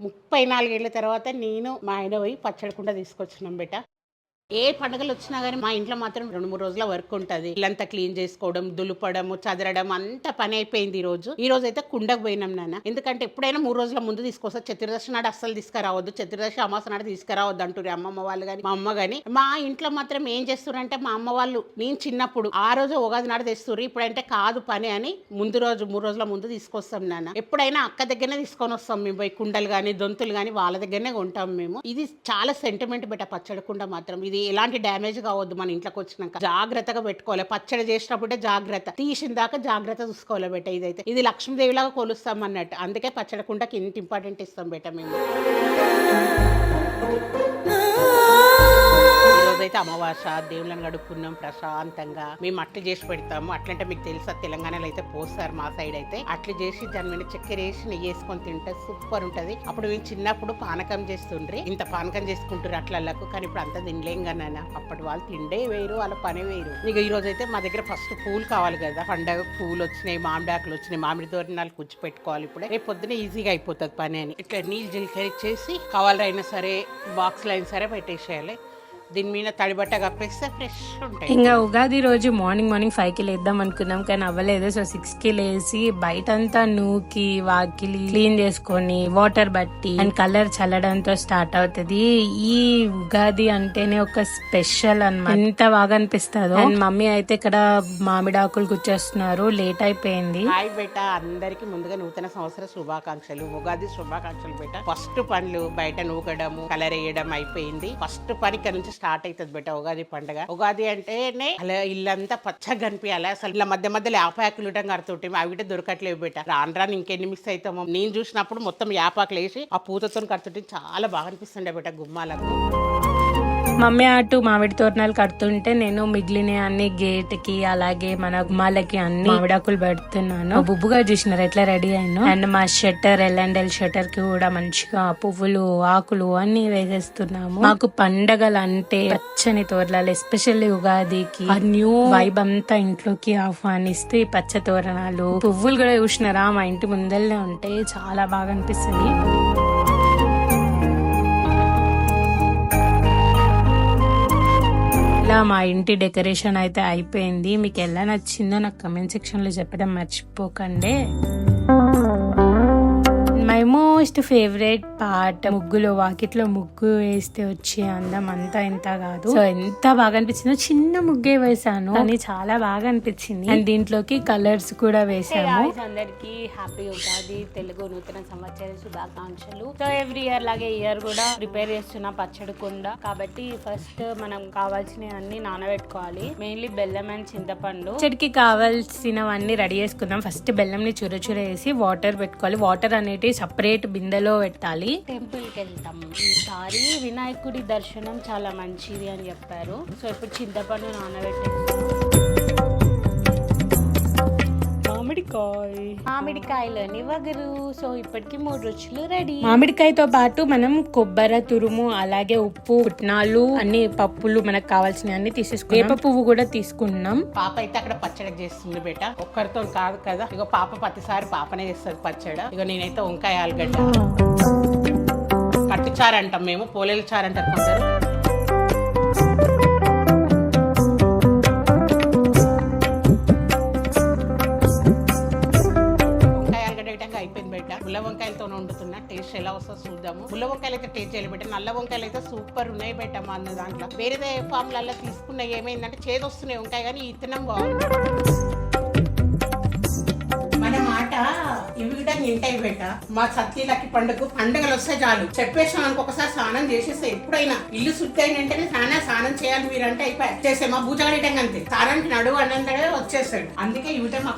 ముప్పై నాలుగేళ్ళ తర్వాత నేను మా ఆయన పోయి పచ్చడి కుండ తీసుకొచ్చినాం బేట. ఏ పండుగలు వచ్చినా కానీ మా ఇంట్లో మాత్రం రెండు మూడు రోజుల వర్క్ ఉంటుంది. ఇల్లంతా క్లీన్ చేసుకోవడం దులుపడం చదరడం అంత పని అయిపోయింది ఈ రోజు ఈ రోజు అయితే కుండకు పోయినాం నాన్న. ఎందుకంటే ఎప్పుడైనా మూడు రోజుల ముందు తీసుకొస్తా చతుర్దశి నాడు అస్సలు తీసుకురావద్దు చతుర్దశి అమాస నాడు తీసుకురావద్దు అంటారు అమ్మమ్మ వాళ్ళు కానీ మా అమ్మ కానీ మా ఇంట్లో మాత్రం ఏం చేస్తారంటే మా అమ్మ వాళ్ళు నేను చిన్నప్పుడు ఆ రోజు ఉగాది నాడు తెస్తారు ఇప్పుడంటే కాదు పని అని ముందు రోజు మూడు రోజుల ముందు తీసుకొస్తాం నాన్న. ఎప్పుడైనా అక్క దగ్గరనే తీసుకొని వస్తాం మేము పోయి కుండలు కానీ దొంతులు కానీ వాళ్ళ దగ్గరనే కొంటాం మేము. ఇది చాలా సెంటిమెంట్ బెట్ట పచ్చడి కుండ మాత్రం. ఇది ఎలాంటి డ్యామేజ్ కావద్దు మన ఇంట్లోకి వచ్చినాక. జాగ్రత్తగా పెట్టుకోవాలి. పచ్చడి చేసినప్పుడే జాగ్రత్త. తీసిన దాకా జాగ్రత్త చూసుకోవాలి బెట ఇదైతే. ఇది లక్ష్మీదేవిలాగా కొలుస్తాం అన్నట్టు. అందుకే పచ్చడి కుండకి ఇంత ఇంపార్టెంట్ ఇస్తాం బెట మేము. అయితే అమావాస దేవుళ్ళని గడుపుకున్నాం ప్రశాంతంగా. మేము అట్లు చేసి పెడతాము. అట్లంటే మీకు తెలుసా తెలంగాణలో అయితే పోస్తారు మా సైడ్ అయితే. అట్లు చేసి దాని మీద చక్కెర వేసి నెయ్యి వేసుకొని తింటే సూపర్ ఉంటది. అప్పుడు మేము చిన్నప్పుడు పానకం చేస్తుండ్రి. ఇంత పానకం చేసుకుంటారు అట్లలకు కానీ ఇప్పుడు అంత తినలేం కానీ అప్పటి వాళ్ళు తిండే వేరు వాళ్ళ పని వేరు. ఇక ఈ రోజు అయితే మా దగ్గర ఫస్ట్ పూలు కావాలి కదా. పండగ పూలు వచ్చినాయి మామిడాకులు వచ్చినాయి. మామిడి తోరణాలు కూర్చి పెట్టుకోవాలి ఇప్పుడు. రేపు పొద్దున ఈజీగా అయిపోతుంది పని అని. ఇట్లా నీళ్ళు జీలకర్ర ఇచ్చేసి కవర్లు సరే బాక్స్లో అయినా సరే పెట్టేసేయాలి. దీని మీద తడిబట్ట కప్పేస్తే ఫ్రెష్ ఉంటాయి. ఇంకా ఉగాది రోజు మార్నింగ్ మార్నింగ్ ఫైవ్కి లేద్దాం అనుకున్నాం కానీ అవ్వలేదు. సో సిక్స్కి లేసి బయటంతా నూకి వాకిలి క్లీన్ చేసుకొని వాటర్ బట్టి అండ్ కలర్ చల్లడంతో స్టార్ట్ అవుతుంది. ఈ ఉగాది అంటేనే ఒక స్పెషల్ అన్నమాట. ఎంత బాగా అనిపిస్తుందో. అండ్ మమ్మీ అయితే ఇక్కడ మామిడాకులు గుచ్చేస్తున్నారు. లేట్ అయిపోయింది. హాయ్ బేట అందరికి ముందుగా నూతన సంవత్సర శుభాకాంక్షలు. ఉగాది శుభాకాంక్షలు బేట. ఫస్ట్ పనులు బయట నూకడము కలర్ వేయడం అయిపోయింది. ఫస్ట్ పని ఇక్కడ నుంచి స్టార్ట్ అవుతుంది బెట్ట ఉగాది పండుగ. ఉగాది అంటేనే అలా ఇల్లంతా పచ్చగా కనిపించాలి అసలు ఇలా మధ్య మధ్యలో యాపాకులు ఉండడం కడుతుంటే అవి కూడా దొరకట్లేవు బెట్ట రాను రాను ఇంకెన్ని మిస్ అవుతామో. నేను చూసినప్పుడు మొత్తం యాపాకులు వేసి ఆ పూతతో కడుతుంటే చాలా బాగా అనిపిస్తుండే బేట గుమ్మాలకు. మమ్మీ అటు మామిడి తోరణాలు కడుతుంటే నేను మిగిలిన అన్ని గేట్కి అలాగే మన గుమ్మాలకి అన్ని మామిడాకులు పెడుతున్నాను. బుబ్బుగా చూసినారు ఎట్లా రెడీ అయ్యాను అండ్ మా షట్టర్ ఎల్ అండ్ ఎల్ షట్టర్కి కూడా మంచిగా పువ్వులు ఆకులు అన్ని వేసేస్తున్నాము. మాకు పండగలు అంటే పచ్చని తోరణాలు ఎస్పెషల్లీ ఉగాదికి న్యూ వైబ్ అంతా ఇంట్లోకి ఆహ్వానిస్తే పచ్చ తోరణాలు. పువ్వులు కూడా చూసినారా? మా ఇంటి ముందరనే ఉంటే చాలా బాగా అనిపిస్తుంది. ఇలా మా ఇంటి డెకరేషన్ అయితే అయిపోయింది. మీకు ఎలా నచ్చిందో నాకు కమెంట్ సెక్షన్లో చెప్పడం మర్చిపోకండి. మోస్ట్ ఫేవరెట్ పార్ట్ ముగ్గులో వాకిట్లో ముగ్గు వేస్తే వచ్చే అందం అంతా ఇంత కాదు. సో ఎంత బాగా అనిపించిందో చిన్న ముగ్గే వేసాను కానీ చాలా బాగా అనిపించింది. అండ్ దీంట్లోకి కలర్స్ కూడా వేసాము అందరికి హ్యాపీ ఉగాది తెలుగు నూతన సంవత్సర శుభాకాంక్షలు. సో ఎవ్రీ ఇయర్ లాగే ఇయర్ కూడా ప్రిపేర్ చేస్తున్న పచ్చడి కుండ. కాబట్టి ఫస్ట్ మనం కావాల్సిన అన్ని నానబెట్టుకోవాలి. మెయిన్లీ బెల్లం అండ్ చింతపండు. పచ్చడికి కావాల్సినవన్నీ రెడీ చేసుకుందాం. ఫస్ట్ బెల్లం ని చుర చుర వేసి వాటర్ పెట్టుకోవాలి వాటర్ అనేటి సపరేట్ బిందెలో పెట్టాలి. టెంపుల్కి వెళ్తాం. ఈసారి వినాయకుడి దర్శనం చాలా మంచిది అని చెప్పారు. సో ఇప్పుడు చింతపండు నానబెట్టే మామిడికాయ. మామిడికాయలోని వగరు. సో ఇప్పటికి మూడు రుచులు రెడీ. మామిడికాయతో పాటు మనం కొబ్బరి తురుము అలాగే ఉప్పు పుట్నాలు అన్ని పప్పులు మనకు కావాల్సిన అన్ని తీసేసుకున్నాం. వేప పువ్వు కూడా తీసుకున్నాం. పాప అయితే అక్కడ పచ్చడి చేస్తుంది బేట. ఒక్కరితో కాదు కదా. ఇక పాప ప్రతిసారి పాపనే చేస్తుంది పచ్చడి. ఇక నేనైతే వంకాయ ఆలుగడ్డ. కట్టు చారు అంటాం మేము పోలేల చారు అంటారు కొందరు. చూద్దాము. ముల్ల వంకాయలు అయితే టేస్ట్ చేయాలి బెట్ట నల్ల వంకాయలు అయితే సూపర్ ఉన్నాయి బెట్టమ్మ అన్న దాంట్లో. వేరే ఫామ్లలో తీసుకున్న ఏమైందంటే చేదొస్తున్నాయి వంకాయ కానీ ఇత్తనం బాగుంది. ఇవి కూడా నింటాయి బెట్ట. మా సత్యలకి పండుగ పండుగలు వస్తే చాలు. చెప్పేసాం అనుకో ఒకసారి స్నానం చేసేస్తే ఎప్పుడైనా ఇల్లు శుద్ధి అయిన వెంటనే స్నానం స్నానం చేయాలి మీరు అంటే అయిపోయి. చేసే మా పూజగాడిటం అంతే. స్నానానికి నడువు అన్నంటే వచ్చేస్తాడు. అందుకే ఇవిట మా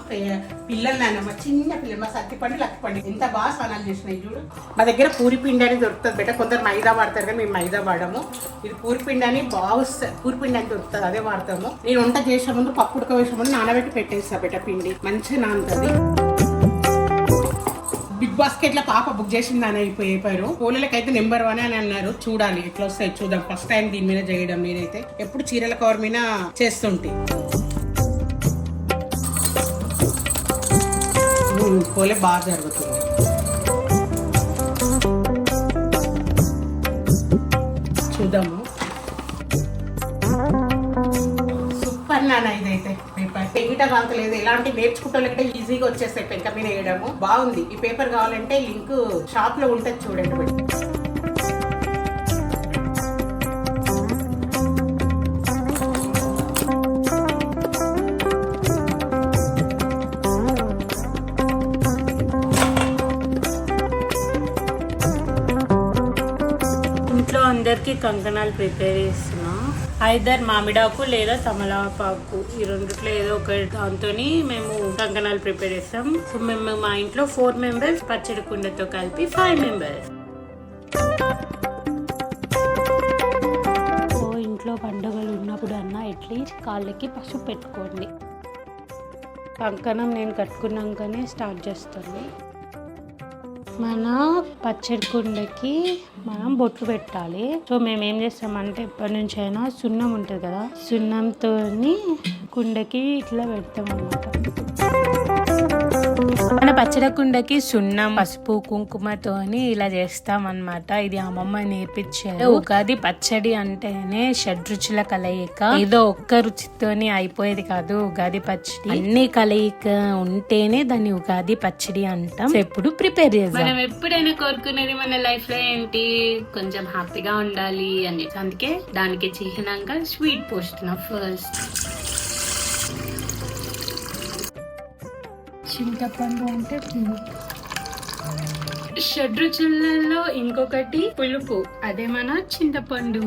పిల్లలు నాన్న మా చిన్న పిల్లలు మా సత్తి పండు లక్కి పండు ఎంత బాగా స్నానాలు చేసినాయి చూడు. మా దగ్గర పూరి పిండి అని దొరుకుతుంది బెట్ట. కొందరు మైదా వాడతారు కానీ మేము మైదా వాడము. ఇది పూరి పిండి అని బాగా వస్తుంది. పూరి పిండి అని దొరుకుతుంది అదే వాడతాము. నేను వంట చేసే ముందు పప్పు ఉడకవేసే ముందు నానబెట్టి పెట్టేస్తా బెట్ట పిండి. మంచిగా నానుతుంది. బిగ్ బాస్కెట్లో పాప బుక్ చేసింది అని అయిపోయారు కోళ్ళకైతే నెంబర్ వన్ అని అన్నారు. చూడాలి ఎట్లా వస్తాయి చూద్దాం. ఫస్ట్ టైం దీని మీద చేయడం నేనైతే ఎప్పుడు చీరల కవర్ మీద చేస్తుంటే. కోలే బాగా జరుగుతుంది. చూద్దాము. సూపర్ నాన్న ఇదైతే పేపర్ పెగిట ఎలాంటి నేర్చుకుంటే ఈజీగా వచ్చేస్తాయి పెంక మీద వేయడము. బాగుంది. ఈ పేపర్ కావాలంటే లింక్ షాప్లో ఉంటుంది చూడండి ఇంట్లో అందరికీ కంకణాలు ప్రిపేర్ చేస్తున్నా. ఐదర్ మామిడాకు లేదా తమలపాకు ఈ రెండిట్లో ఏదో ఒక దాంతో మేము కంకణాలు ప్రిపేర్ చేస్తాం. సో మేము మా ఇంట్లో ఫోర్ మెంబర్స్ పచ్చడి కుండతో కలిపి ఫైవ్ మెంబర్స్ సో ఇంట్లో పండుగలు ఉన్నప్పుడు అన్న అట్లీస్ట్ కాళ్ళకి పసుపు పెట్టుకోండి. కంకణం నేను కట్టుకున్నాకనే స్టార్ట్ చేస్తాను. మన పచ్చడి కుండకి మనం బొట్లు పెట్టాలి. సో మేము ఏం చేస్తామంటే ఎప్పటి నుంచి అయినా సున్నం ఉంటుంది కదా సున్నంతో కుండకి ఇట్లా పెడతాం అనమాట పచ్చడి కుండకి సున్నం పసుపు కుంకుమతోని ఇలా చేస్తాం అన్నమాట ఇది అమ్మమ్మ నేర్పించారు. ఉగాది పచ్చడి అంటేనే షడ్రుచుల కలయిక. ఏదో ఒక్క రుచితోనే అయిపోయేది కాదు ఉగాది పచ్చడి. అన్ని కలయిక ఉంటేనే దాన్ని ఉగాది పచ్చడి అంటాం. ఎప్పుడు ప్రిపేర్ చేస్తాం మనం ఎప్పుడైనా కోరుకునేది మన లైఫ్లో ఏంటి? కొంచెం హ్యాపీగా ఉండాలి అని అందుకే దానికి చిహ్నంగా స్వీట్ పోస్తున్నాం ఫస్ట్. చింతపండు అంటే షడ్రుచులలో ఇంకొకటి పులుపు అదే మన చింతపండు.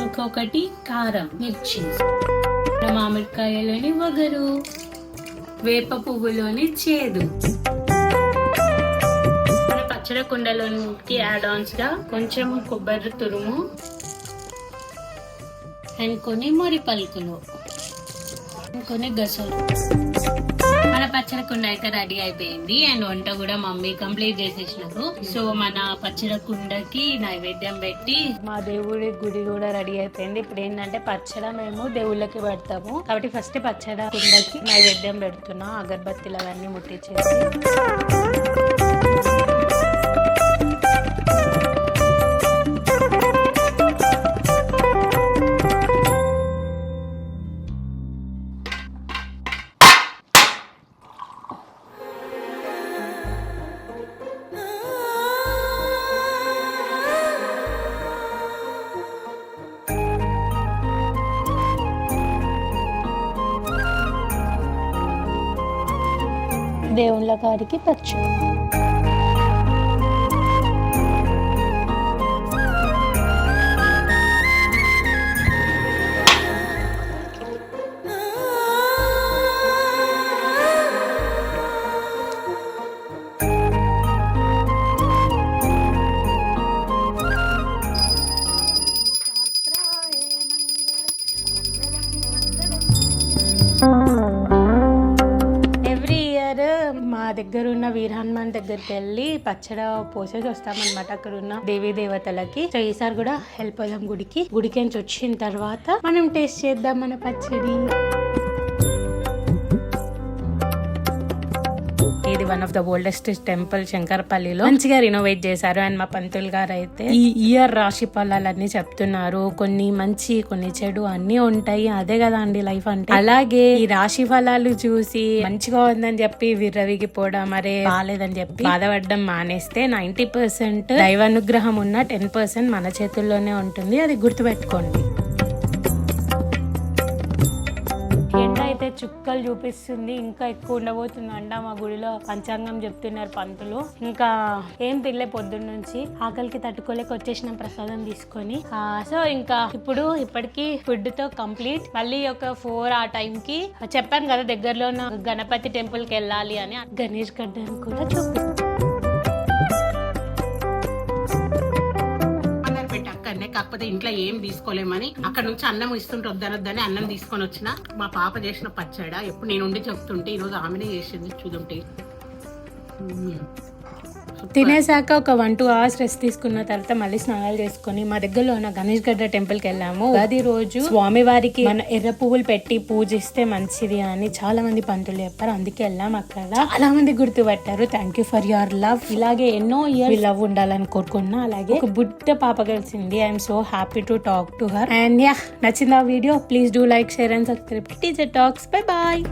ఇంకొకటి కారం మిర్చి. మామిడికాయలోని వగరు. వేప పువ్వులోని చేదు. మన పచ్చడి కుండలోకి యాడ్ ఆన్స్గా కొంచెం కొబ్బరి తురుము. అండ్ కొన్ని మొరి పలుకులు. కొన్ని గసలు. మన పచ్చడి కుండ అయితే రెడీ అయిపోయింది. అండ్ వంట కూడా మమ్మీ కంప్లీట్ చేసేసినారు. సో మన పచ్చడి కుండకి నైవేద్యం పెట్టి మా దేవుడి గుడి కూడా రెడీ అయిపోయింది. ఇప్పుడు ఏంటంటే పచ్చడి మేము దేవుళ్ళకి పెడతాము. కాబట్టి ఫస్ట్ పచ్చడి కుండకి నైవేద్యం పెడుతున్నాం. అగరబత్తిలు అవన్నీ ముట్టించేసి దేవుళ్ళ గారికి పచ్చడి దగ్గర ఉన్న వీర హనుమాన్ దగ్గరికి వెళ్ళి పచ్చడ పోసేసి వస్తామన్నమాట. అక్కడ ఉన్న దేవీ దేవతలకి. సో ఈసారి కూడా హెల్ప్ గుడికి. గుడికి నుంచి వచ్చిన తర్వాత మనం టేస్ట్ చేద్దాం మన పచ్చడి ఇది one of the oldest temple శంకరపల్లిలో. మంచిగా రినోవేట్ చేశారు. అండ్ మా పంతులు గారు అయితే ఈ ఇయర్ రాశి ఫలాలన్నీ చెప్తున్నారు. కొన్ని మంచి కొన్ని చెడు అన్ని ఉంటాయి. అదే కదా అండి లైఫ్ అంటే. అలాగే ఈ రాశి ఫలాలు చూసి మంచిగా ఉందని చెప్పి విర్రవిగిపోవడం మరే బాగాలేదని చెప్పి బాధపడడం మానేస్తే నైన్టీ పర్సెంట్ దైవానుగ్రహం ఉన్న టెన్ పర్సెంట్ మన చేతుల్లోనే ఉంటుంది. అది గుర్తుపెట్టుకోండి. చుక్కలు చూపిస్తుంది ఇంకా ఎక్కువ ఉండబోతుంది అంట మా గుడిలో. పంచాంగం చెప్తున్నారు పంతులు. ఇంకా ఏం తినలే పొద్దున్న నుంచి. ఆకలికి తట్టుకోలేక వచ్చేసిన ప్రసాదం తీసుకొని. సో ఇంకా ఇప్పుడు ఇప్పటికీ ఫుడ్తో కంప్లీట్ మళ్ళీ ఒక ఫోర్ ఆ టైం కి చెప్పాను కదా దగ్గరలో ఉన్న గణపతి టెంపుల్కి వెళ్ళాలి అని. గణేష్ గడ్డని కూడా చూపిస్తాను కాకపోతే ఇంట్లో ఏం తీసుకోలేమని అక్కడ నుంచి అన్నం ఇస్తుంటే వద్దనొద్దని అన్నం తీసుకొని వచ్చిన. మా పాప చేసిన పచ్చడ ఎప్పుడు నేను ఉండి చెప్తుంటే ఈరోజు ఆమెనే చేసింది చూదుంటే తినేసాక ఒక వన్ టూ అవర్స్ రెస్ట్ తీసుకున్న తర్వాత మళ్ళీ స్నానాలు చేసుకుని మా దగ్గరలో ఉన్న గణేష్ గడ్డ టెంపుల్కి వెళ్ళాము. అది రోజు స్వామి వారికి మన ఎర్ర పువ్వులు పెట్టి పూజిస్తే మంచిది అని చాలా మంది పంతులు చెప్పారు. అందుకే వెళ్ళాం అక్కడ. చాలా మంది గుర్తుపట్టారు thank you for your love ఇలాగే ఎన్నో ఇయర్ లవ్ ఉండాలని కోరుకున్నా. అలాగే ఒక బుట్ట పాప కలిసింది. I'm so happy to talk to her and yeah నచ్చింది ఆ video please do like share and subscribe teacher talks bye bye